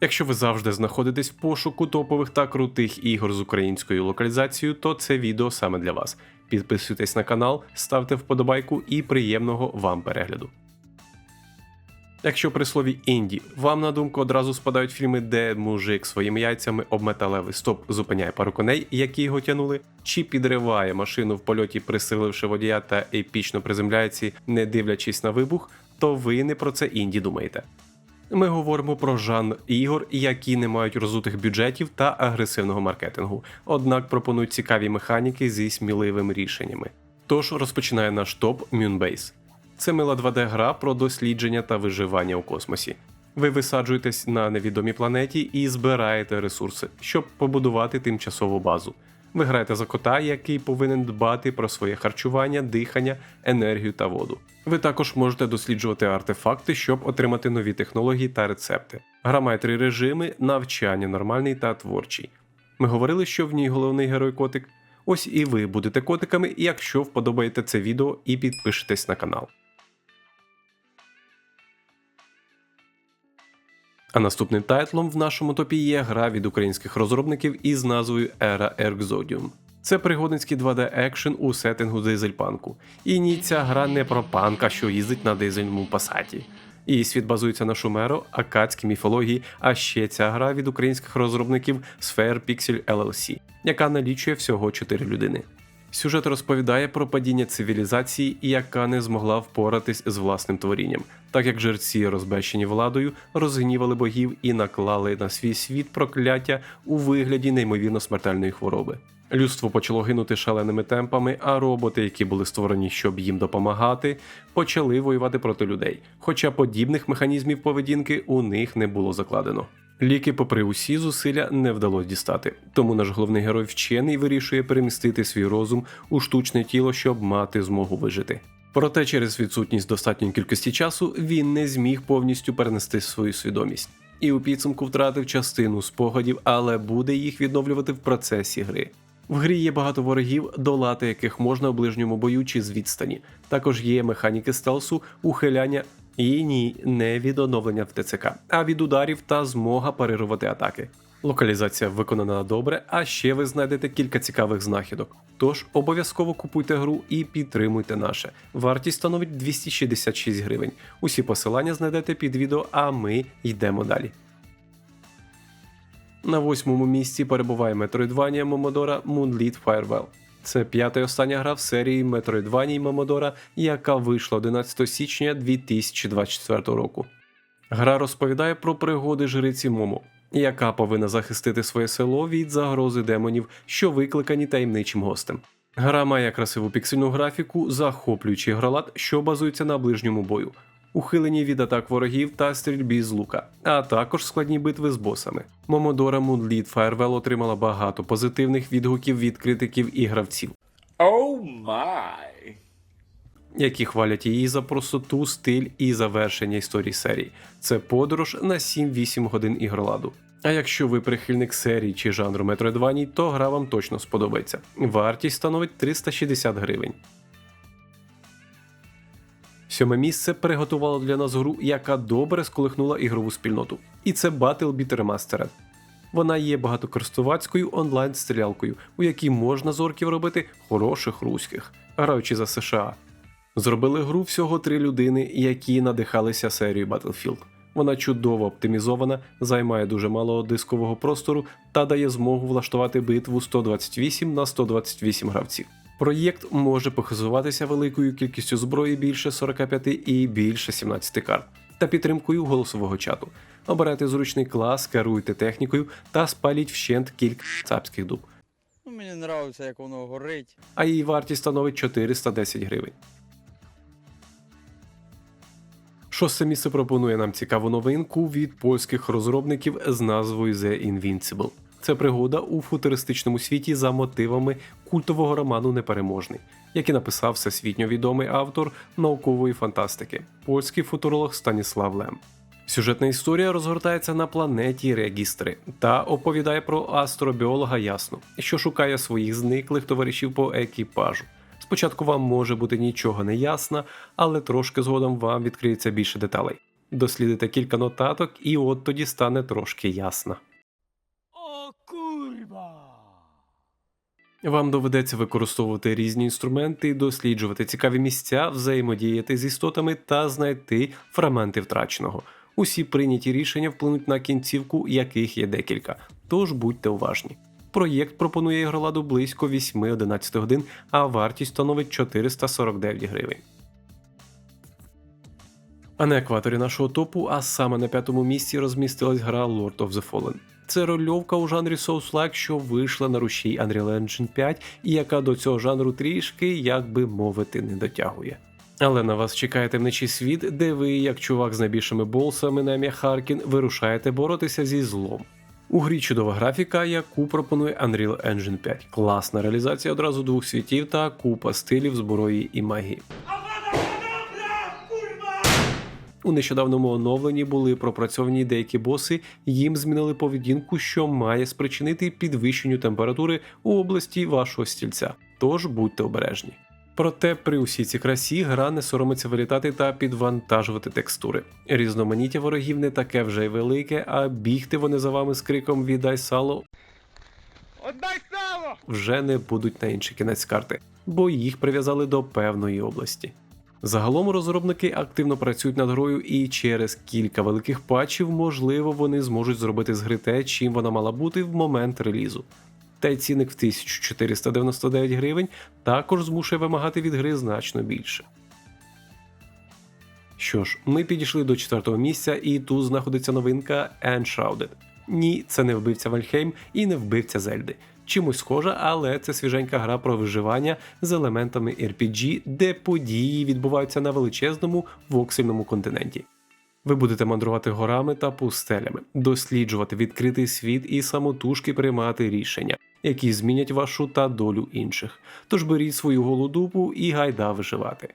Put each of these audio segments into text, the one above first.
Якщо ви завжди знаходитесь в пошуку топових та крутих ігор з українською локалізацією, то це відео саме для вас. Підписуйтесь на канал, ставте вподобайку і приємного вам перегляду. Якщо при слові інді вам на думку одразу спадають фільми, де мужик своїми яйцями об металевий стоп зупиняє пару коней, які його тянули, чи підриває машину в польоті, присиливши водія та епічно приземляється, не дивлячись на вибух, то ви не про це інді думаєте. Ми говоримо про жанр ігор, які не мають розутих бюджетів та агресивного маркетингу, однак пропонують цікаві механіки зі сміливими рішеннями. Тож розпочинає наш топ Moonbase. Це мила 2D-гра про дослідження та виживання у космосі. Ви висаджуєтесь на невідомій планеті і збираєте ресурси, щоб побудувати тимчасову базу. Ви граєте за кота, який повинен дбати про своє харчування, дихання, енергію та воду. Ви також можете досліджувати артефакти, щоб отримати нові технології та рецепти. Гра має три режими: навчання, нормальний та творчий. Ми говорили, що в ній головний герой котик. Ось і ви будете котиками, якщо вподобаєте це відео і підпишетесь на канал. А наступним тайтлом в нашому топі є гра від українських розробників із назвою Era Exodium. Це пригодницький 2D екшен у сеттингу дизельпанку. І ні, ця гра не про панка, що їздить на дизельному пасаті. Її світ базується на Шумеро, акадській міфології, а ще ця гра від українських розробників Sphere Pixel LLC, яка налічує всього 4 людини. Сюжет розповідає про падіння цивілізації, яка не змогла впоратись з власним творінням, так як жерці, розбещені владою, розгнівали богів і наклали на свій світ прокляття у вигляді неймовірно смертельної хвороби. Людство почало гинути шаленими темпами, а роботи, які були створені, щоб їм допомагати, почали воювати проти людей. Хоча подібних механізмів поведінки у них не було закладено. Ліки, попри усі зусилля, не вдалося дістати. Тому наш головний герой вчений вирішує перемістити свій розум у штучне тіло, щоб мати змогу вижити. Проте через відсутність достатньої кількості часу він не зміг повністю перенести свою свідомість. І у підсумку втратив частину спогадів, але буде їх відновлювати в процесі гри. В грі є багато ворогів, долати яких можна у ближньому бою чи з відстані. Також є механіки стелсу, ухиляння і ні, не від оновлення в ТЦК, а від ударів та змога парирувати атаки. Локалізація виконана добре, а ще ви знайдете кілька цікавих знахідок. Тож обов'язково купуйте гру і підтримуйте наше. Вартість становить 266 гривень. Усі посилання знайдете під відео, а ми йдемо далі. На восьмому місці перебуває Metroidvania Momodora Moonlit Firewall. Це п'ята і остання гра в серії Metroidvania Momodora, яка вийшла 11 січня 2024 року. Гра розповідає про пригоди жриці Момо, яка повинна захистити своє село від загрози демонів, що викликані таємничим гостем. Гра має красиву піксельну графіку, захоплюючий гролад, що базується на ближньому бою, ухилені від атак ворогів та стрільбі з лука, а також складні битви з босами. Momodora Moonlit Firewall отримала багато позитивних відгуків від критиків і гравців, Oh my. які хвалять її за простоту, стиль і завершення історії серії. Це подорож на 7-8 годин ігроладу. А якщо ви прихильник серії чи жанру Metroidvania, то гра вам точно сподобається. Вартість становить 360 гривень. Сьоме місце приготувало для нас гру, яка добре сколихнула ігрову спільноту. І це BattleBeat Remastered. Вона є багатокористувацькою онлайн-стрілялкою, у якій можна з орків робити хороших руських, граючи за США. Зробили гру всього три людини, які надихалися серією Battlefield. Вона чудово оптимізована, займає дуже мало дискового простору та дає змогу влаштувати битву 128 на 128 гравців. Проєкт може похизуватися великою кількістю зброї більше 45 і більше 17 карт та підтримкою голосового чату. Обирайте зручний клас, керуйте технікою та спаліть вщент кілька цапських дуб. Ну, мені подобається, як воно горить. А її вартість становить 410 гривень. Шосте місце пропонує нам цікаву новинку від польських розробників з назвою The Invincible. Це пригода у футуристичному світі за мотивами культового роману Непереможний, який написав всесвітньо відомий автор наукової фантастики, польський футуролог Станіслав Лем. Сюжетна історія розгортається на планеті Регістри та оповідає про астробіолога Ясну, що шукає своїх зниклих товаришів по екіпажу. Спочатку вам може бути нічого не ясно, але трошки згодом вам відкриється більше деталей. Дослідите кілька нотаток, і от тоді стане трошки ясно. Вам доведеться використовувати різні інструменти, досліджувати цікаві місця, взаємодіяти з істотами та знайти фрагменти втраченого. Усі прийняті рішення вплинуть на кінцівку, яких є декілька, тож будьте уважні. Проєкт пропонує ігроладу близько 8-11 годин, а вартість становить 449 гривень. А на екваторі нашого топу, а саме на п'ятому місці розмістилась гра Lord of the Fallen. Це рольовка у жанрі Souls-like, що вийшла на рушій Unreal Engine 5 і яка до цього жанру трішки, як би мовити, не дотягує. Але на вас чекає темничий світ, де ви, як чувак з найбільшими болсами на ім'я Харкін, вирушаєте боротися зі злом. У грі чудова графіка, яку пропонує Unreal Engine 5. Класна реалізація одразу двох світів та купа стилів зброї і магії. У нещодавному оновленні були пропрацьовані деякі боси, їм змінили поведінку, що має спричинити підвищенню температури у області вашого стільця. Тож будьте обережні. Проте при усій цій красі гра не соромиться вилітати та підвантажувати текстури. Різноманіття ворогів не таке вже й велике, а бігти вони за вами з криком Віддай сало Отдай сало! вже не будуть на інший кінець карти, бо їх прив'язали до певної області. Загалом розробники активно працюють над грою, і через кілька великих патчів, можливо, вони зможуть зробити з гри те, чим вона мала бути в момент релізу. Та й цінник в 1499 гривень також змушує вимагати від гри значно більше. Що ж, ми підійшли до четвертого місця, і тут знаходиться новинка Enshrouded. Ні, це не вбивця Вальхейм і не вбивця Зельди. Чимось схожа, але це свіженька гра про виживання з елементами RPG, де події відбуваються на величезному воксельному континенті. Ви будете мандрувати горами та пустелями, досліджувати відкритий світ і самотужки приймати рішення, які змінять вашу та долю інших. Тож беріть свою голодупу і гайда виживати.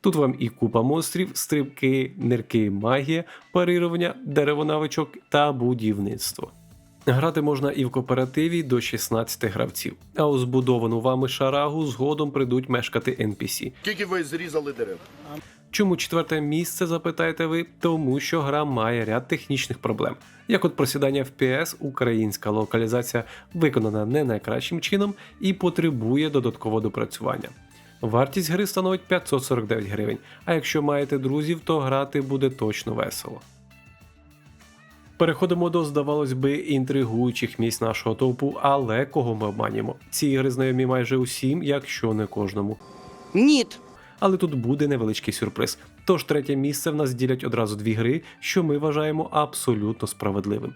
Тут вам і купа монстрів, стрибки, нирки, магія, парирування, деревонавичок та будівництво. Грати можна і в кооперативі до 16 гравців, а у збудовану вами шарагу згодом прийдуть мешкати NPC. Скільки ви зрізали дерев? Чому четверте місце, запитаєте ви? Тому що гра має ряд технічних проблем. Як от просідання FPS, українська локалізація виконана не найкращим чином і потребує додаткового допрацювання. Вартість гри становить 549 гривень, а якщо маєте друзів, то грати буде точно весело. Переходимо до, здавалось би, інтригуючих місць нашого топу, але кого ми обманюємо? Ці ігри знайомі майже усім, якщо не кожному. Ніт. Але тут буде невеличкий сюрприз. Тож третє місце в нас ділять одразу дві гри, що ми вважаємо абсолютно справедливим.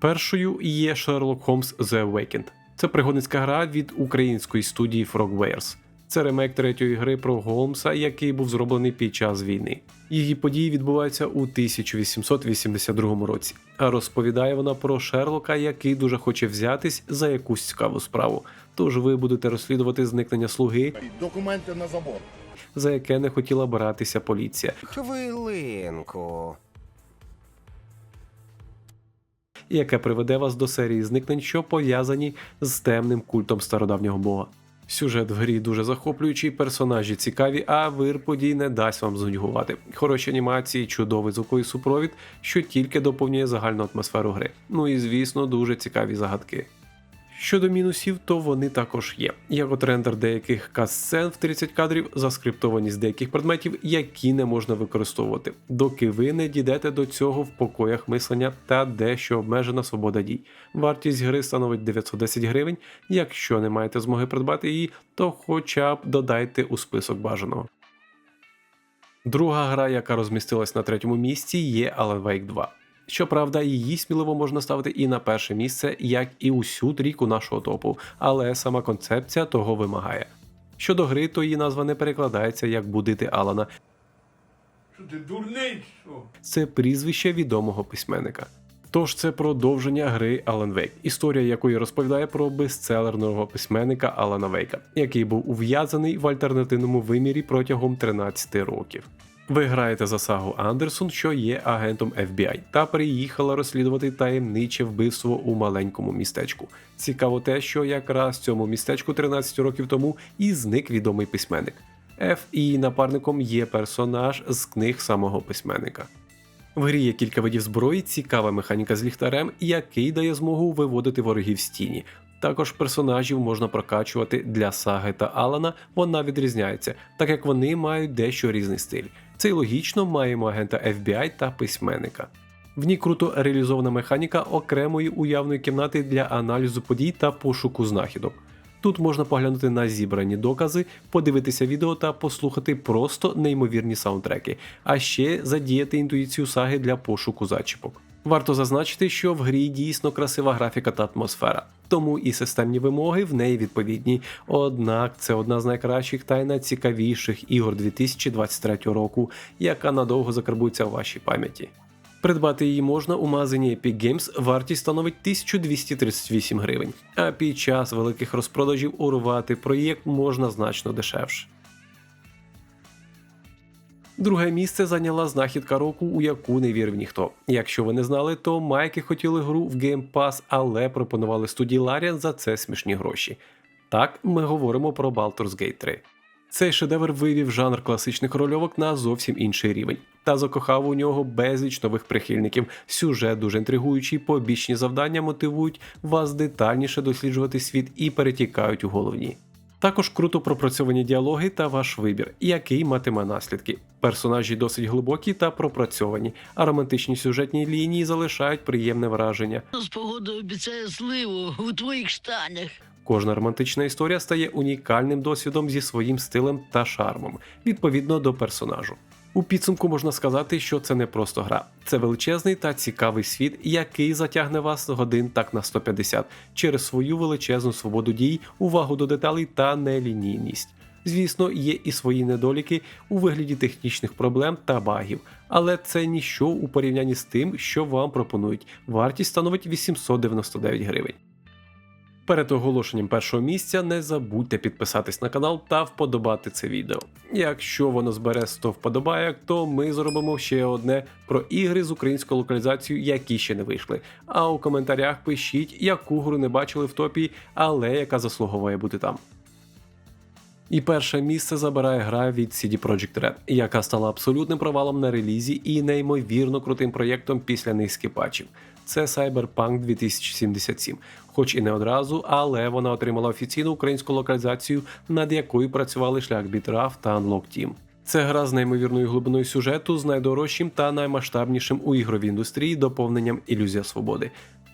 Першою є Sherlock Holmes The Awakened. Це пригодницька гра від української студії Frogwares. Це ремейк третьої гри про Голмса, який був зроблений під час війни. Її події відбуваються у 1882 році, а розповідає вона про Шерлока, який дуже хоче взятись за якусь цікаву справу. Тож ви будете розслідувати зникнення слуги, Документи на забор. за яке не хотіла братися поліція, Хвилинку. яке приведе вас до серії зникнень, що пов'язані з темним культом стародавнього бога. Сюжет в грі дуже захоплюючий, персонажі цікаві, а вир подій не дасть вам зуньгувати. Хороші анімації, чудовий звуковий супровід, що тільки доповнює загальну атмосферу гри. Ну і звісно, дуже цікаві загадки. Щодо мінусів, то вони також є. Як от рендер деяких кат-сцен в 30 кадрів, заскриптованість деяких предметів, які не можна використовувати, доки ви не дійдете до цього в покоях мислення та дещо обмежена свобода дій. Вартість гри становить 910 гривень. Якщо не маєте змоги придбати її, то хоча б додайте у список бажаного. Друга гра, яка розмістилась на третьому місці, є Alan Wake 2. Щоправда, її сміливо можна ставити і на перше місце, як і усю трійку нашого топу, але сама концепція того вимагає. Щодо гри, то її назва не перекладається як будити Алана. Що ти дурний, що? Це прізвище відомого письменника. Тож це продовження гри Alan Wake, історія якої розповідає про бестселерного письменника Алана Вейка, який був ув'язаний в альтернативному вимірі протягом 13 років. Ви граєте за сагу Андерсон, що є агентом FBI, та приїхала розслідувати таємниче вбивство у маленькому містечку. Цікаво те, що якраз в цьому містечку 13 років тому і зник відомий письменник. Ф і напарником є персонаж з книг самого письменника. В грі є кілька видів зброї, цікава механіка з ліхтарем, який дає змогу виводити ворогів з тіні. Також персонажів можна прокачувати для саги та Алана. Вона відрізняється, так як вони мають дещо різний стиль. Це й логічно маємо агента FBI та письменника. В ній круто реалізована механіка окремої уявної кімнати для аналізу подій та пошуку знахідок. Тут можна поглянути на зібрані докази, подивитися відео та послухати просто неймовірні саундтреки, а ще задіяти інтуїцію саги для пошуку зачіпок. Варто зазначити, що в грі дійсно красива графіка та атмосфера, тому і системні вимоги в неї відповідні. Однак це одна з найкращих та й найцікавіших ігор 2023 року, яка надовго закарбується в вашій пам'яті. Придбати її можна у магазині Epic Games, вартість становить 1238 гривень, а під час великих розпродажів урвати проєкт можна значно дешевше. Друге місце зайняла знахідка року, у яку не вірив ніхто. Якщо ви не знали, то майки хотіли гру в Game Pass, але пропонували студії Larian за це смішні гроші. Так, ми говоримо про Baldur's Gate 3. Цей шедевр вивів жанр класичних рольовок на зовсім інший рівень та закохав у нього безліч нових прихильників. Сюжет дуже інтригуючий, побічні завдання мотивують вас детальніше досліджувати світ і перетікають у головні. Також круто пропрацьовані діалоги та ваш вибір, який матиме наслідки. Персонажі досить глибокі та пропрацьовані, а романтичні сюжетні лінії залишають приємне враження. З погодою обіцяє сливу у твоїх штанях. Кожна романтична історія стає унікальним досвідом зі своїм стилем та шармом, відповідно до персонажу. У підсумку можна сказати, що це не просто гра, це величезний та цікавий світ, який затягне вас годин так на 150 через свою величезну свободу дій, увагу до деталей та нелінійність. Звісно, є і свої недоліки у вигляді технічних проблем та багів, але це ніщо у порівнянні з тим, що вам пропонують. Вартість становить 899 гривень. Перед оголошенням першого місця не забудьте підписатись на канал та вподобати це відео. Якщо воно збере 100 вподобайок, то ми зробимо ще одне про ігри з українською локалізацією, які ще не вийшли. А у коментарях пишіть, яку гру не бачили в топі, але яка заслуговує бути там. І перше місце забирає гра від CD Projekt Red, яка стала абсолютним провалом на релізі і неймовірно крутим проєктом після низки патчів. Це Cyberpunk 2077, хоч і не одразу, але вона отримала офіційну українську локалізацію, над якою працювали шлях Bitraf та Unlock Team. Це гра з неймовірною глибиною сюжету, з найдорожчим та наймасштабнішим у ігровій індустрії доповненням Ілюзія свободи.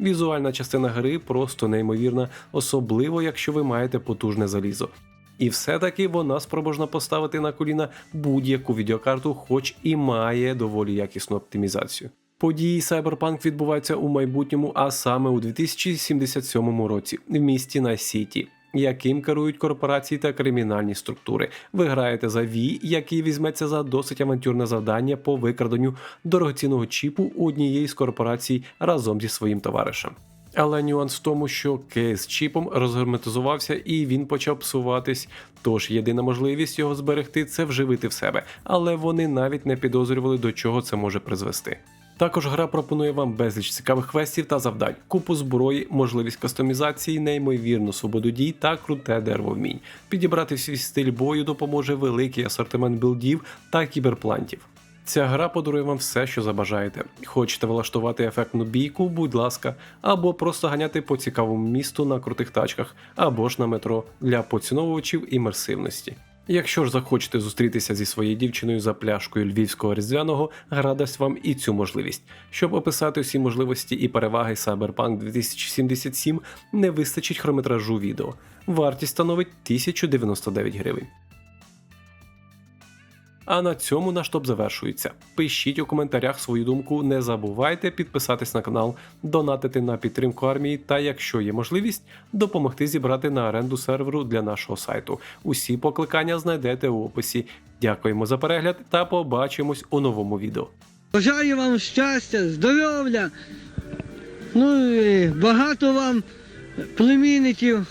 Візуальна частина гри просто неймовірна, особливо якщо ви маєте потужне залізо. І все-таки вона спроможна поставити на коліна будь-яку відеокарту, хоч і має доволі якісну оптимізацію. Події Cyberpunk відбуваються у майбутньому, а саме у 2077 році в місті Найсіті, яким керують корпорації та кримінальні структури. Ви граєте за Ві, який візьметься за досить авантюрне завдання по викраденню дорогоцінного чіпу у однієї з корпорацій разом зі своїм товаришем. Але нюанс в тому, що кейс з чіпом розгерметизувався і він почав псуватись. Тож єдина можливість його зберегти це вживити в себе, але вони навіть не підозрювали, до чого це може призвести. Також гра пропонує вам безліч цікавих квестів та завдань, купу зброї, можливість кастомізації, неймовірну свободу дій та круте дерево вмінь. Підібрати свій стиль бою допоможе великий асортимент білдів та кіберплантів. Ця гра подарує вам все, що забажаєте. Хочете влаштувати ефектну бійку, будь ласка, або просто ганяти по цікавому місту на крутих тачках, або ж на метро для поціновувачів імерсивності. Якщо ж захочете зустрітися зі своєю дівчиною за пляшкою львівського різдвяного, радость вам і цю можливість. Щоб описати усі можливості і переваги Cyberpunk 2077, не вистачить хрометражу відео. Вартість становить 1099 гривень. А на цьому наш топ завершується. Пишіть у коментарях свою думку, не забувайте підписатись на канал, донатити на підтримку армії та, якщо є можливість, допомогти зібрати на оренду серверу для нашого сайту. Усі покликання знайдете у описі. Дякуємо за перегляд та побачимось у новому відео. Бажаю вам щастя, здоров'я. Ну і багато вам племінників,